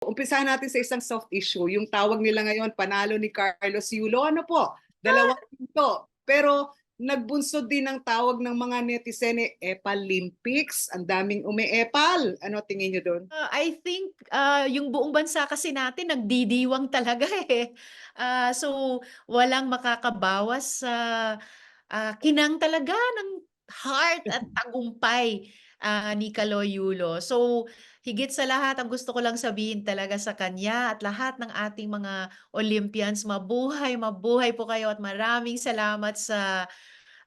Umpisahan natin sa isang soft issue. Yung tawag nila ngayon, panalo ni Carlos Yulo. Ano po? Dalawang pinto. Pero nagbunsod din ang tawag ng mga netizen eh, Epalympics. Ang daming umi-epal. Ano tingin nyo doon? Uh, I think uh, yung buong bansa kasi natin nagdidiwang talaga eh. Uh, so walang makakabawas sa uh, kinang talaga ng heart at tagumpay uh, ni Kaloy Yulo. So higit sa lahat, ang gusto ko lang sabihin talaga sa kanya at lahat ng ating mga Olympians, mabuhay, mabuhay po kayo at maraming salamat sa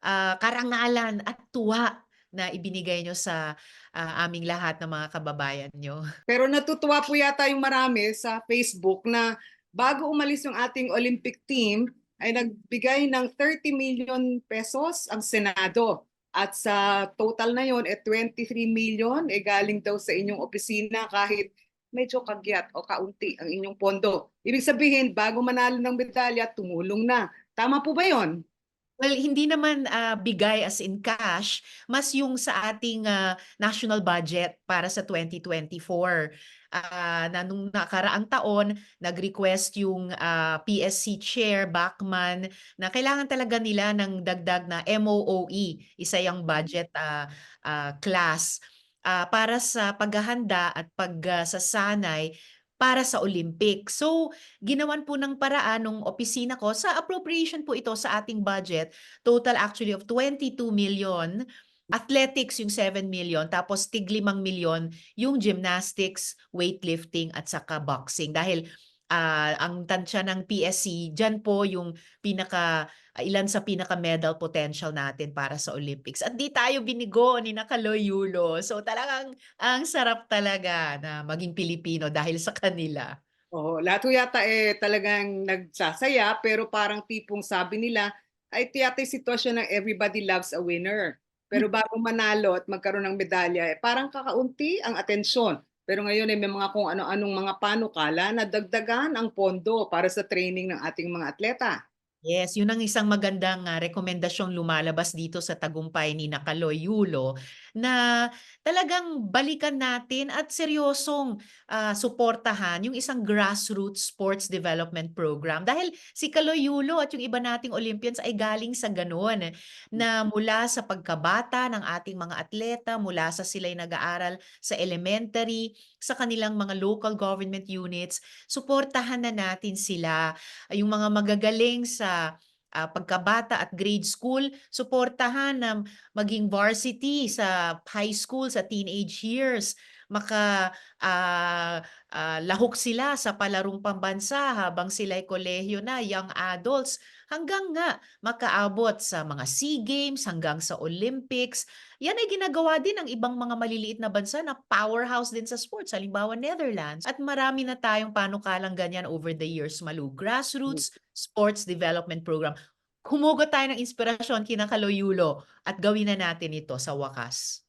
uh, karangalan at tuwa na ibinigay nyo sa uh, aming lahat ng mga kababayan nyo. Pero natutuwa po yata yung marami sa Facebook na bago umalis yung ating Olympic team, ay nagbigay ng 30 million pesos ang Senado. At sa total na yon eh 23 million eh galing daw sa inyong opisina kahit medyo kagyat o kaunti ang inyong pondo. Ibig sabihin, bago manalo ng medalya, tumulong na. Tama po ba yon? Well, hindi naman uh, bigay as in cash, mas yung sa ating uh, national budget para sa 2024 uh, na nung nakaraang taon, nag-request yung uh, PSC Chair, Bachman, na kailangan talaga nila ng dagdag na MOOE, isa yung budget uh, uh, class, uh, para sa paghahanda at pagsasanay para sa Olympic. So, ginawan po ng paraan ng opisina ko sa appropriation po ito sa ating budget, total actually of 22 million Athletics yung 7 million, tapos tig 5 million yung gymnastics, weightlifting at saka boxing. Dahil uh, ang tansya ng PSC, dyan po yung pinaka uh, ilan sa pinaka medal potential natin para sa Olympics. At di tayo binigo ni Nakaloy Yulo. So talagang ang sarap talaga na maging Pilipino dahil sa kanila. Oo, lahat yata eh talagang nagsasaya pero parang tipong sabi nila ay yung sitwasyon ng everybody loves a winner. Pero bago manalo at magkaroon ng medalya, eh, parang kakaunti ang atensyon. Pero ngayon ay eh, may mga kung ano-anong mga panukala na dagdagan ang pondo para sa training ng ating mga atleta. Yes, yun ang isang magandang uh, rekomendasyong lumalabas dito sa tagumpay ni Nakaloy Yulo na talagang balikan natin at seryosong uh, suportahan yung isang grassroots sports development program. Dahil si Kaloy Yulo at yung iba nating Olympians ay galing sa ganun na mula sa pagkabata ng ating mga atleta, mula sa sila'y nag-aaral sa elementary, sa kanilang mga local government units, suportahan na natin sila. Yung mga magagaling uh, pagkabata at grade school, suportahan na maging varsity sa high school, sa teenage years, maka uh, uh, lahok sila sa palarong pambansa habang sila'y kolehiyo na, young adults, hanggang nga makaabot sa mga SEA Games, hanggang sa Olympics. Yan ay ginagawa din ng ibang mga maliliit na bansa na powerhouse din sa sports, halimbawa Netherlands. At marami na tayong panukalang ganyan over the years, Malu. Grassroots Sports Development Program. Humugot tayo ng inspirasyon kina Kaloyulo at gawin na natin ito sa wakas.